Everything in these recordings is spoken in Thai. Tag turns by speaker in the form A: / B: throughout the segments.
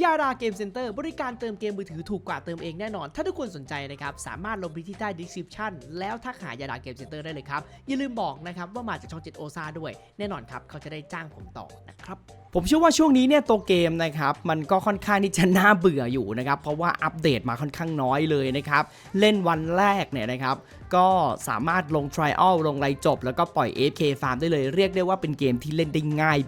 A: ยาดาเกมเซ็นเตอร์บริการเติมเกมมือถือถูกกว่าเติมเองแน่นอน ถ้าทุกคนสนใจนะครับ สามารถลงไปที่ใต้ description แล้วทักหายาดาเกมเซ็นเตอร์ได้เลยครับ อย่าลืมบอกนะครับ ว่ามาจากช่อง 7 โอซาด้วย แน่นอนครับ เขาจะได้จ้างผมต่อนะครับ
B: ผมเชื่อว่าช่วงนี้เนี่ยตัวเกมนะครับ มันก็ค่อนข้างที่จะน่าเบื่ออยู่นะครับ เพราะว่าอัปเดตมาค่อนข้างน้อยเลยนะครับ เล่นวันแรกเนี่ยนะครับก็สามารถลง trial ลงไรจบ แล้วก็ปล่อย AFK farm ได้เลยเรียกได้ว่าเป็นเกมที่เล่นได้ง่าย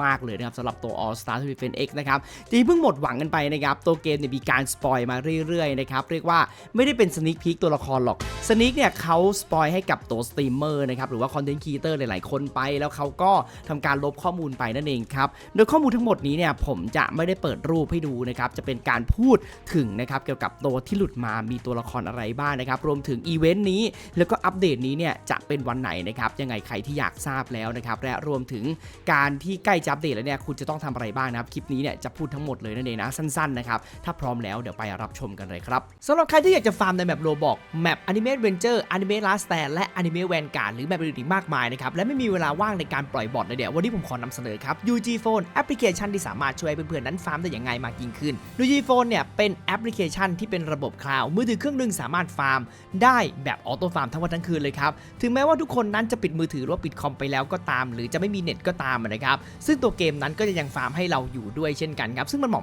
B: มาก ๆเลยนะครับสำหรับตัว All Star t w i f e n X นะครับที่เพิ่งหมดหวังกันไปนะครับตัวเกมเนี่ยมีการสปอยมาเรื่อยๆนะครับเรียกว่าไม่ได้เป็นสนิ k พี k ตัวละครหรอกสนิ k เนี่ยเขาสปอยให้กับตัวสตรีมเมอร์นะครับหรือว่าคอนเทนต์ครีเอเตอร์หลายๆคนไป แล้วเขาก็ทำการลบข้อมูลไปนั่นเองครับโดยข้อมูลทั้งหมดนี้เนี่ยผมจะไม่ได้เปิดรูปให้ดูนะครับจะเป็นการพูดถึงนะครับเกี่ยวกับตัวที่หลุดมามีตัวละครอะไรบ้างนะครับรวมถึงอีเวนต์นี้ แล้วก็อัปเดตนี้เนี่ยจะเป็นวันไหนนะครับยังไงใครที่อยากทราบแล้วนะครับและรวมถึงการที่ใกล้จะอัปเดตแล้วเนี่ยคุณจะต้องทำอะไรบ้างนะครับคลิปนี้เนี่ยจะพูดทั้งหมดเลยนั่นเองนะสั้นๆนะครับถ้าพร้อมแล้วเดี๋ยวไปรับชมกันเลยครับ
A: สำหรับใครที่อยากจะฟาร์มในแมปโรบอกแมปอนิเมะเวนเจอร์อนิเมะลาสแตนและอนิเมะแวนการ์ดหรือแมปอื่นๆอีกมากมายนะครับและไม่มีเวลาว่างในการปล่อยบอทเลยเดี๋ยววันนี้ผมขอนำเสนอครับ UG Phone แอปพลิเคชันที่สามารถช่วยเพื่อนๆนั้นฟาร์มได้อย่างง่ายมากยิ่งขึ้น UG Phone เนี่ยเป็นแอปพลิเคชันที่เป็นระบบคลาวด์มือถือเครื่องหนึงสามารถฟาร์ม ได้แบบออโต้ฟาร์มทั้งวันทั้งคืนเลยครับถึงแม้ว่าทุกคนนั้นจะปิดมือถือหรือปิดคอมไปแล้วก็ตาม หรือจะไม่มีเน็ตก็ตามนะครับซึ่งตัวเกมนั้นก็จะยังฟาร์มให้เราอยู่ด้วยเช่นกันครับซึ่งมันเหมาะ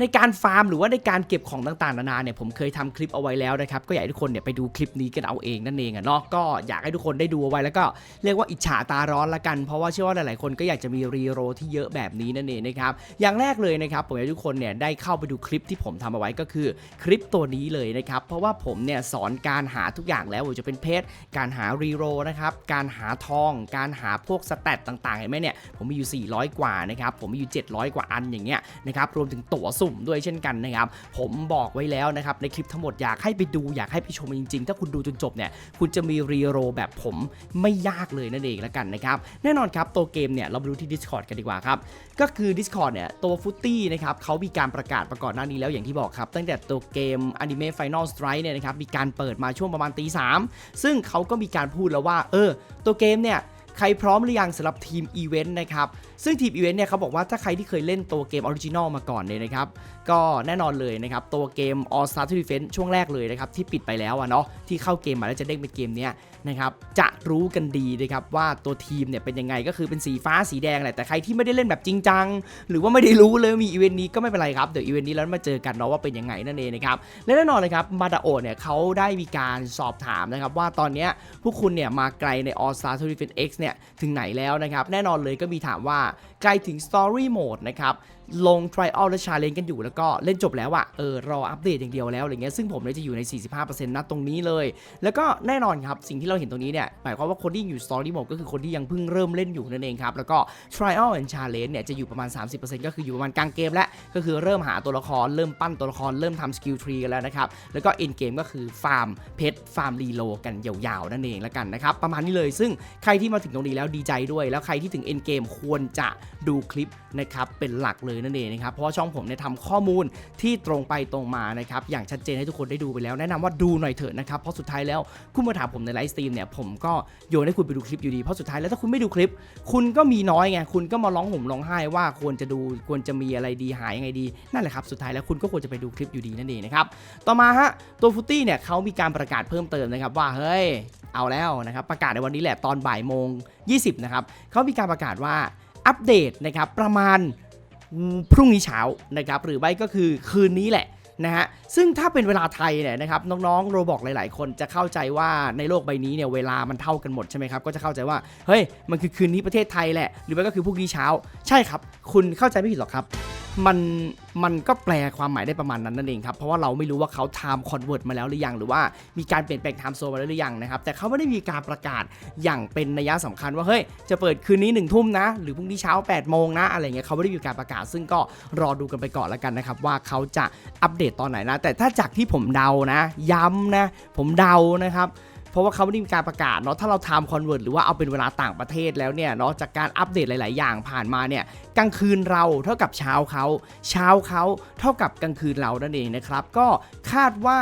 B: ในการฟาร์มหรือว่าในการเก็บของต่างๆนานาเนี่ยผมเคยทำคลิปเอาไว้แล้วนะครับก็อยากให้ทุกคนเนี่ยไปดูคลิปนี้กันเอาเองนั่นเองอะเนาะก็อยากให้ทุกคนได้ดูเอาไว้แล้วก็เรียกว่าอิจฉาตาร้อนละกันเพราะว่าเชื่อว่าหลายๆคนก็อยากจะมีรีโรที่เยอะแบบนี้นั่นเองนะครับอย่างแรกเลยนะครับผมอยากให้ทุกคนเนี่ยได้เข้าไปดูคลิปที่ผมทำเอาไว้ก็คือคลิปตัวนี้เลยนะครับเพราะว่าผมเนี่ยสอนการหาทุกอย่างแล้วว่าจะเป็นเพชรการหารีโรนะครับการหาทอง การหาพวกสแตตต่างๆเห็นไหมเนี่ยผมมีอยู่ 400 กว่านะครับผมมีอยู่ 700 กว่าอันอย่างเงี้ยนะครับรวมถึงตั๋วสมด้วยเช่นกันนะครับ ผมบอกไว้แล้วนะครับในคลิปทั้งหมดอยากให้ไปดูอยากให้ไปชมจริงๆ ถ้าคุณดูจนจบเนี่ยคุณจะมีรีโรแบบผมไม่ยากเลยนั่นเองแล้วกันนะครับ แน่นอนครับตัวเกมเนี่ยเราไปดูที่ Discord กันดีกว่าครับ ก็คือ Discord เนี่ยตัวฟุตตี้นะครับเขามีการประกาศประกอนหน้านี้แล้วอย่างที่บอกครับ ตั้งแต่ตัวเกม Anime Final Strike เนี่ยนะครับมีการเปิดมาช่วงประมาณตีสามซึ่งเขาก็มีการพูดแล้วว่า เออ ตัวเกมเนี่ยใครพร้อมหรือยังสำหรับทีมอีเวนต์นะครับ ซึ่งทีมอีเวนต์เนี่ยเขาบอกว่าถ้าใครที่เคยเล่นตัวเกมออริจินอลมาก่อนเนี่ยนะครับ ก็แน่นอนเลยนะครับ ตัวเกม All Star Defense ช่วงแรกเลยนะครับ ที่ปิดไปแล้วอะเนาะที่เข้าเกมมาแล้วจะเด้งเป็นเกมเนี้ยนะครับ จะรู้กันดีนะครับว่าตัวทีมเนี่ยเป็นยังไงก็คือเป็นสีฟ้าสีแดงแหละแต่ใครที่ไม่ได้เล่นแบบจริงจัง หรือว่าไม่ได้รู้เลยมีอีเวนต์นี้ก็ไม่เป็นไรครับเดี๋ยวอีเวนต์นี้แล้วมาเจอกันเนาะว่าเป็นยังไงนั่นเองนะครับและแน่นอนเลยครับมาดาโอเนี่ยเขาได้มีการสอบถามนะครับว่าตอนเนี้ยพวกคุณเนี่ยมาไกลใน All Star Defense X เนี่ยถึงไหนแล้วนะครับแน่นอนเลยก็มีถามว่าใกล้ถึง Story Mode นะครับ ลง Trial และ Challenge กันอยู่แล้วก็เล่นจบแล้วอะเออรออัปเดตอย่างเดียวแล้วอะไรเงี้ยซึ่งผมเนี่ยจะอยู่ใน 45%นะตรงนี้เลย แล้วก็แน่นอนครับสิ่งที่เราเห็นตรงนี้เนี่ยหมายความว่าคนที่อยู่ Story Mode ก็คือคนที่ยังเพิ่งเริ่มเล่นอยู่นั่นเองครับแล้วก็ Trial and Challenge เนี่ยจะอยู่ประมาณ 30%ก็คืออยู่ประมาณกลางเกมแล้วก็คือเริ่มหาตัวละครเริ่มปั้นตัวละครเริ่มทำสกิลทรีกันแล้วนะครับแล้วก็ End Game ก็คือฟาร์มเพชรฟาร์มรีโลกันยาวๆนั่นเองแล้วกันนะครับประมาณนี้เลยซึ่งใครที่มาถึงตรงนี้แล้วดีใจด้วย แล้วใครที่ถึง End Game ควรจะดูคลิปนะครับเป็นหลักเลยนั่นเองนะครับเพราะช่องผมเนี่ยทำข้อมูลที่ตรงไปตรงมานะครับอย่างชัดเจนให้ทุกคนได้ดูไปแล้วแนะนำว่าดูหน่อยเถอะนะครับเพราะสุดท้ายแล้วคุณมาถามผมในไลฟ์สตรีมเนี่ยผมก็โยนให้คุณไปดูคลิปอยู่ดีเพราะสุดท้ายแล้วถ้าคุณไม่ดูคลิป คุณก็มีน้อยไงคุณก็มาร้องห่มร้องไห้ว่าควรจะดูควรจะมีอะไรดีหายยังไงดีนั่นแหละครับสุดท้ายแล้วคุณก็ควรจะไปดูคลิปอยู่ดีนั่นเองนะครับต่อมาฮะตัวฟุตตี้เนี่ยเขามีการประกาศเพิ่มเติมนะครับว่าเฮ้ยเอาแล้วนะครับประกาศในวันนี้แหละตอนบ่ายโมง 20 นะครับเขามีการประกาศว่าอัปเดตนะครับประมาณ พรุ่งนี้เช้านะครับหรือไม่ก็คือคืนนี้แหละนะฮะซึ่งถ้าเป็นเวลาไทยเนี่ยนะครับน้องๆโรบอกหลาย ๆ คนจะเข้าใจว่าในโลกใบนี้เนี่ยเวลามันเท่ากันหมดใช่ไหมครับก็จะเข้าใจว่าเฮ้ยมันคือคืนนี้ประเทศไทยแหละ หรือไม่ก็คือพรุ่งนี้เช้า ใช่ครับ คุณเข้าใจไม่ผิดหรอกครับ มันมันก็แปลความหมายได้ประมาณนั้นนั่นเองครับเพราะว่าเราไม่รู้ว่าเขา time convert มาแล้วหรือยังหรือว่ามีการเปลี่ยนแปลง time zone มาแล้วหรือยังนะครับแต่เขาไม่ได้มีการประกาศอย่างเป็นนัยสำคัญว่าเฮ้ยจะเปิดคืนนี้1นึ่ทุ่มนะ หรือพรุ่งนี้เช้า8ปดโมงนะอะไรเงี้ยเขาไม่ได้มีการประกาศ ซึ่งก็รอดูกันไปก่อนแล้วกันนะครับว่าเขาจะอัปเดตตอนไหนนะ แต่ถ้าจากที่ผมเดานะ ย้ำนะ ผมเดานะครับ เพราะว่าเขาไม่ได้มีการประกาศเนาะถ้าเราทำคอนเวิร์ตหรือว่าเอาเป็นเวลาต่างประเทศแล้วเนี่ยเนาะจากการอัปเดตหลาย ๆ อย่างผ่านมาเนี่ยกลางคืนเราเท่ากับเช้าเขาเช้าเขาเท่ากับกลางคืนเรานั่นเองนะครับก็คาดว่า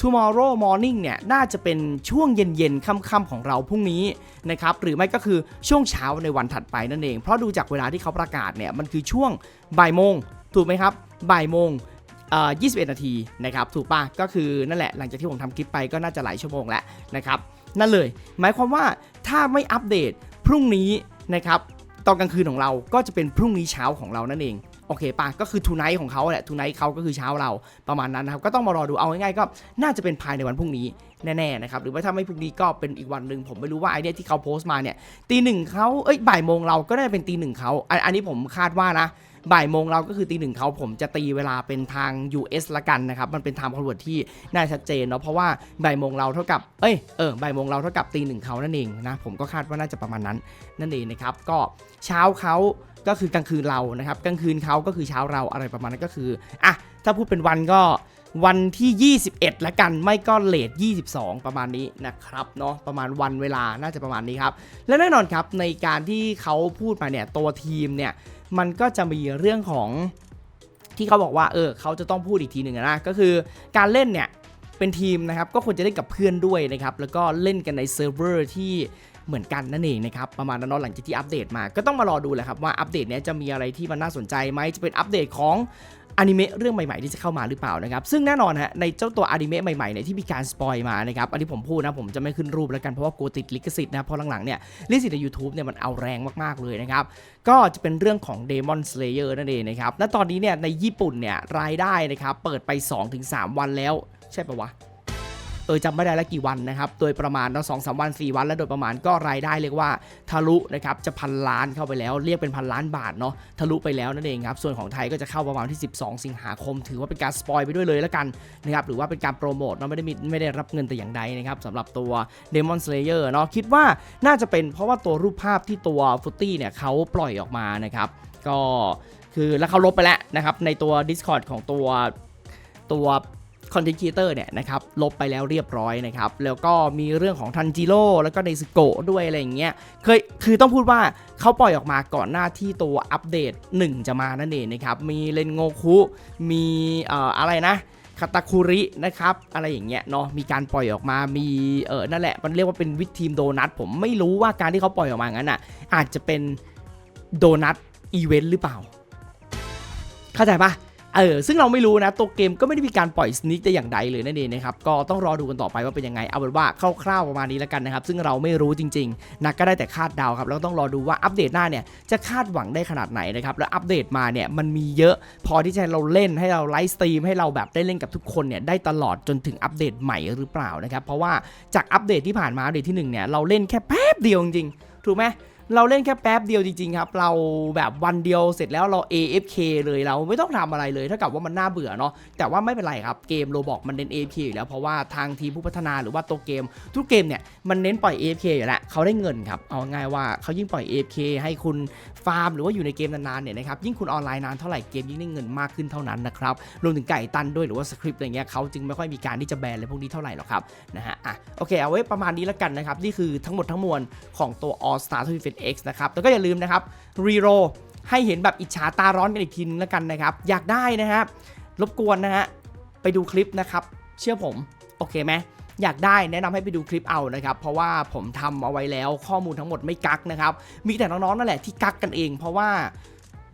B: tomorrow morning เนี่ยน่าจะเป็นช่วงเย็นๆค่ำๆของเราพรุ่งนี้นะครับหรือไม่ก็คือช่วงเช้าในวันถัดไปนั่นเอง เพราะดูจากเวลาที่เขาประกาศเนี่ยมันคือช่วงบ่ายโมงถูกไหมครับบ่ายโมง 21 นาทีนะครับถูกป่ะก็คือนั่นแหละหลังจากที่ผมทำคลิปไปก็น่าจะหลายชั่วโมงแล้วนะครับนั่นเลย หมายความว่าถ้าไม่อัปเดตพรุ่งนี้นะครับตอนกลางคืนของเราก็จะเป็นพรุ่งนี้เช้าของเรานั่นเองโอเคป่ะก็คือทูไนท์ของเขาแหละทูไนท์เขาก็คือเช้าเราประมาณนั้นนะครับก็ต้องมารอดูเอาง่ายๆก็น่าจะเป็นภายในวันพรุ่งนี้แน่ๆนะครับหรือว่าถ้าไม่พรุ่งนี้ก็เป็นอีกวันหนึ่งผมไม่รู้ว่าไอเดียที่เขาโพสต์มาเนี่ยตีหนึ่งเขาเอ้ยบ่ายโมงเราก็น่าจะเป็นตีหนึ่งเขาอันอันนี้ผมคาดว่านะ บ่ายโมงเราก็คือตีหนึ่งเขาผมจะตีเวลาเป็นทาง US ละกันนะครับ มันเป็นไทม์คอนเวิร์ตที่น่าชัดเจนเนาะเพราะว่าบ่ายโมงเราเท่ากับเอ้ยเออบ่ายโมงเราเท่ากับตีหนึ่งเขานั่นเองนะผมก็คาดว่าน่าจะประมาณนั้นนั่นเองนะครับก็เช้าเขาก็คือกลางคืนเรานะครับกลางคืนเขาก็คือเช้าเราอะไรประมาณนั้นก็คืออะถ้าพูดเป็นวันก็ วันที่ 21 ละกันไม่ก็เลท22 ประมาณนี้นะครับเนาะประมาณวันเวลาน่าจะประมาณนี้ครับ และแน่นอนครับในการที่เขาพูดมาเนี่ยตัวทีมเนี่ยมันก็จะมีเรื่องของที่เขาบอกว่าเออเขาจะต้องพูดอีกทีหนึ่งนะก็คือการเล่นเนี่ยเป็นทีมนะครับก็ควรจะเล่นกับเพื่อนด้วยนะครับแล้วก็เล่นกันในเซิร์ฟเวอร์ที่เหมือนกันนั่นเองนะครับประมาณนั้นเนาะหลังจากที่อัปเดตมาก็ต้องมารอดูแหละครับว่าอัปเดตเนี้ยจะมีอะไรที่มันน่าสนใจไหมจะเป็นอัปเดตของ อนิเมะเรื่องใหม่ๆที่จะเข้ามาหรือเปล่านะครับซึ่งแน่นอนฮะในเจ้าตัวอนิเมะใหม่ๆเนี่ยที่มีการสปอยมานะครับอันนี้ผมพูดนะผมจะไม่ขึ้นรูปแล้วกันเพราะว่ากลัวติดลิขสิทธิ์นะเพราะหลังๆเนี่ยลิขสิทธิ์ในยูทูบเนี่ยมันเอาแรงมากๆเลยนะครับก็จะเป็นเรื่องของ Demon Slayer นั่นเองนะครับและตอนนี้เนี่ยในญี่ปุ่นเนี่ยรายได้นะครับเปิดไป 2-3 วันแล้ว ใช่ปะวะ เออจำไม่ได้แล้วกี่วันนะครับ โดยประมาณเนาะสองสามวัน 4 วัน แล้วโดยประมาณก็รายได้เรียกว่าทะลุนะครับจะพันล้านเข้าไปแล้วเรียกเป็นพันล้านบาทเนาะทะลุไปแล้วนั่นเองครับส่วนของไทยก็จะเข้าประมาณที่ 12 สิงหาคม ถือว่าเป็นการสปอยไปด้วยเลยแล้วกันนะครับหรือว่าเป็นการโปรโมทเนาะไม่ได้มีไม่ได้รับเงินแต่อย่างใดนะครับสำหรับตัว Demon Slayer เนาะคิดว่าน่าจะเป็นเพราะว่าตัวรูปภาพที่ตัวฟุตตี้เนี่ยเขาปล่อยออกมานะครับก็คือแล้วเขาลบไปแล้วนะครับในตัว Discord ของตัวตัว คอนเทนต์ครีเอเตอร์เนี่ยนะครับลบไปแล้วเรียบร้อยนะครับ แล้วก็มีเรื่องของทันจิโร่แล้วก็เนซึโกะด้วยอะไรอย่างเงี้ยเคยคือต้องพูดว่าเขาปล่อยออกมาก่อนหน้าที่ตัวอัปเดต 1 จะมานั่นเองนะครับมีเลนโงคุมีเอ่ออะไรนะคาตาคุรินะครับอะไรอย่างเงี้ยเนาะมีการปล่อยออกมามีเออนั่นแหละมันเรียกว่าเป็นวิทีมโดนัทผมไม่รู้ว่าการที่เขาปล่อยออกมางั้นอะอาจจะเป็นโดนัทอีเวนต์หรือเปล่า เข้าใจปะ เออซึ่งเราไม่รู้นะตัวเกมก็ไม่ได้มีการปล่อยสนิกแต่อย่างใดเลยนั่นเองนะครับก็ต้องรอดูกันต่อไปว่าเป็นยังไงเอาเป็นว่าคร่าวๆประมาณนี้แล้วกันนะครับซึ่งเราไม่รู้จริงๆนะก็ได้แต่คาดเดาครับแล้วต้องรอดูว่าอัปเดตหน้าเนี่ยจะคาดหวังได้ขนาดไหนนะครับแล้วอัปเดตมาเนี่ยมันมีเยอะพอที่จะเราเล่นให้เราไลฟ์สตรีมให้เราแบบได้เล่นกับทุกคนเนี่ยได้ตลอดจนถึงอัปเดตใหม่หรือเปล่านะครับเพราะว่าจากอัปเดตที่ผ่านมาอัปเดตที่หนึ่งเนี่ยเราเล่นแค่แป๊บเดียวจริงๆถูกไหม เราเล่นแค่แป๊บเดียวจริงๆครับ เราแบบวันเดียวเสร็จแล้วเรา AFK เลยเราไม่ต้องทำอะไรเลยเท่ากับว่ามันน่าเบื่อเนาะแต่ว่าไม่เป็นไรครับเกมโรบอกมันเน้น AFK อยู่แล้วเพราะว่าทางทีมผู้พัฒนาหรือว่าตัวเกม ทุกเกมเนี่ยมันเน้นปล่อย AFK อยู่แล้วเขาได้เงินครับเอาง่ายว่าเขายิ่งปล่อย AFK ให้คุณฟาร์มหรือว่าอยู่ในเกมนานๆเนี่ยนะครับยิ่งคุณออนไลน์นานเท่าไหร่เกมยิ่งได้เงินมากขึ้นเท่านั้นนะครับรวมถึงไก่ตันด้วยหรือว่าสคริปต์อะไรเงี้ยเขาจึงไม่ค่อยมีการที่จะแบนอะไรพวกนี้เท่าไหร่หรอกครับนะฮะอะโอเคเอาไว้ประมาณนี้แล้วกันนะครับนี่คือทั้งหมดทั้งมวลของตัว All Star ทวีเฟส 10x นะครับแต่ก็อย่าลืมนะครับรีโรให้เห็นแบบอิจฉาตาร้อนกันอีกทีนึงแล้วกันนะครับ อยากได้นะครับรบกวนนะฮะไปดูคลิปนะครับ เชื่อผม โอเคไหมอยากได้แนะนำให้ไปดูคลิปเอานะครับ เพราะว่าผมทำเอาไว้แล้วข้อมูลทั้งหมดไม่กักนะครับ มีแต่น้องๆนั่นแหละที่กักกันเอง เพราะว่า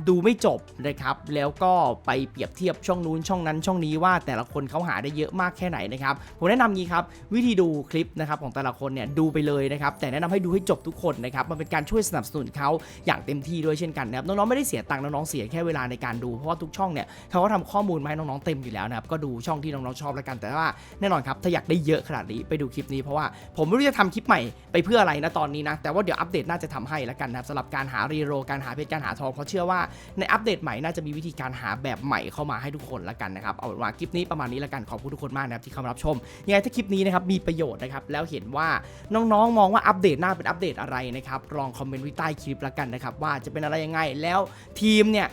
B: ดูไม่จบนะครับ แล้วก็ไปเปรียบเทียบช่องนู้นช่องนั้นช่องนี้ว่าแต่ละคนเขาหาได้เยอะมากแค่ไหนนะครับผมแนะนำงี้ครับวิธีดูคลิปนะครับของแต่ละคนเนี่ยดูไปเลยนะครับแต่แนะนำให้ดูให้จบทุกคนนะครับมันเป็นการช่วยสนับสนุนเขาอย่างเต็มที่ด้วยเช่นกันนะครับน้องๆไม่ได้เสียตังค์น้องๆเสียแค่เวลาในการดูเพราะว่าทุกช่องเนี่ยเขาก็ทำข้อมูลมาให้น้องๆเต็มอยู่แล้วนะครับก็ดูช่องที่น้องๆชอบแล้วกันแต่ว่าแน่นอนครับถ้าอยากได้เยอะขนาดนี้ไปดูคลิปนี้เพราะว่าผมไม่รู้จะทำคลิปใหม่ไปเพื่ออะไรนะตอนนี้นะแต่ว่าเดี๋ยวอัปเดตน่าจะทำให้แล้วกันนะครับสำหรับการหารีโรการหาเพชรการหาทองเพราะเชื่อว่าในอัปเดตใหม่น่าจะมีวิธีการหาแบบใหม่เข้ามาให้ทุกคนละกันนะครับเอาเป็นว่าคลิปนี้ประมาณนี้ละกันขอบคุณทุกคนมากนะครับที่เข้ามารับชมยังไงถ้าคลิปนี้นะครับมีประโยชน์นะครับแล้วเห็นว่าน้องๆ มองว่าอัปเดตหน้าเป็นอัปเดตอะไรนะครับลองคอมเมนต์ไว้ใต้คลิปละกันนะครับว่าจะเป็นอะไรยังไงแล้วทีมเนี่ย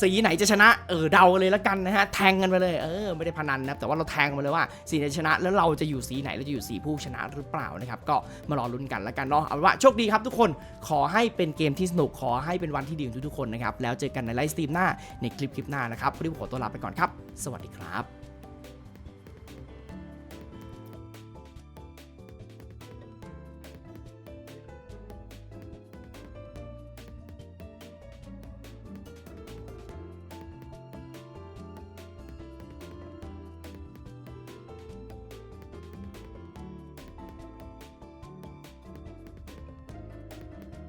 B: สีไหนจะชนะเออเดาเลยละกันนะฮะแทงกันไปเลยเออไม่ได้พนันนะครับแต่ว่าเราแทงกันไปเลยว่าสีไหนชนะ แล้วเราจะอยู่สีไหนเราจะอยู่สีผู้ชนะหรือเปล่านะครับก็มารอลุ้นกันละกันเนาะเอาว่าโชคดีครับทุกคนขอให้เป็นเกมที่สนุกขอให้เป็นวันที่ดีของทุกๆคนนะครับแล้วเจอกันในไลฟ์สตรีมหน้าในคลิปคลิปหน้านะครับวันนี้ผมขอตัวลาไปก่อนครับ สวัสดีครับ